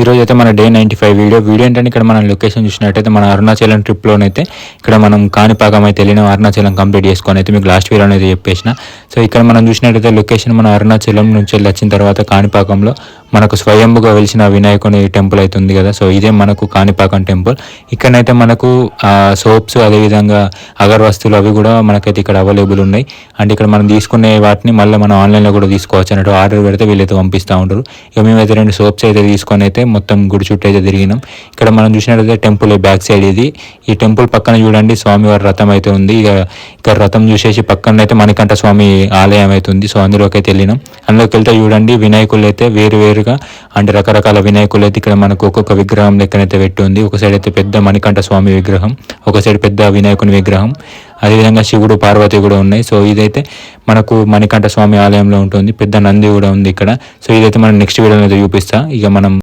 ఈరోజు అయితే మన day ninety five video. Video ఏంటంటే ఇక్కడ మనం లొకేషన్ చూసినట్టయితే మన అరుణాచలం ట్రిప్లోనైతే ఇక్కడ మనం కాణిపాకం అయితే వెళ్ళిన. అరుణాచలం కంప్లీట్ చేసుకొని అయితే మీకు లాస్ట్ వీడియో అనేది చెప్పేసిన. సో ఇక్కడ మనం చూసినట్టయితే లొకేషన్ మన అరుణాచలం నుంచి వెళ్ళి వచ్చిన తర్వాత కాణిపాకంలో మనకు స్వయంభుగా వెలిసిన వినాయకుని టెంపుల్ అయితే ఉంది కదా. సో ఇదే మనకు కాణిపాకం టెంపుల్. ఇక్కడనైతే మనకు సోప్స్ అదేవిధంగా అగర్వస్తులు అవి కూడా మనకైతే ఇక్కడ అవైలబుల్ ఉన్నాయి. అండ్ ఇక్కడ మనం తీసుకునే వాటిని మళ్ళీ మనం ఆన్లైన్లో కూడా తీసుకోవచ్చు. అన్నట్టు ఆర్డర్ పెడితే వీళ్ళైతే పంపిస్తూ ఉంటారు. ఇక మేమైతే రెండు సోప్స్ అయితే తీసుకొని అయితే మొత్తం గుడి చుట్టూ అయితే తిరిగినాం. ఇక్కడ మనం చూసినట్టయితే టెంపుల్ బ్యాక్ సైడ్ ఇది. ఈ టెంపుల్ పక్కన చూడండి స్వామివారి రథం అయితే ఉంది. ఇక ఇక్కడ రథం చూసేసి పక్కన అయితే మణికంఠ స్వామి ఆలయం అయితే ఉంది. సో అందులోకి అయితే వెళ్ళినాం. అందులోకి వెళ్తే చూడండి వినాయకులు అయితే వేరు వేరుగా అండ్ రకరకాల వినాయకులు అయితే ఇక్కడ మనకు ఒక్కొక్క విగ్రహం లెక్కనైతే పెట్టి ఉంది ఒక సైడ్ అయితే పెద్ద మణికంఠ స్వామి విగ్రహం ఒక సైడ్ పెద్ద వినాయకుని విగ్రహం. అదేవిధంగా శివుడు పార్వతి కూడా ఉన్నాయి. సో ఇదైతే మనకు మణికంఠ స్వామి ఆలయంలో ఉంటుంది. పెద్ద నంది కూడా ఉంది ఇక్కడ. సో ఇదైతే మనం నెక్స్ట్ వీడియోలో అయితే చూపిస్తా. ఇక మనం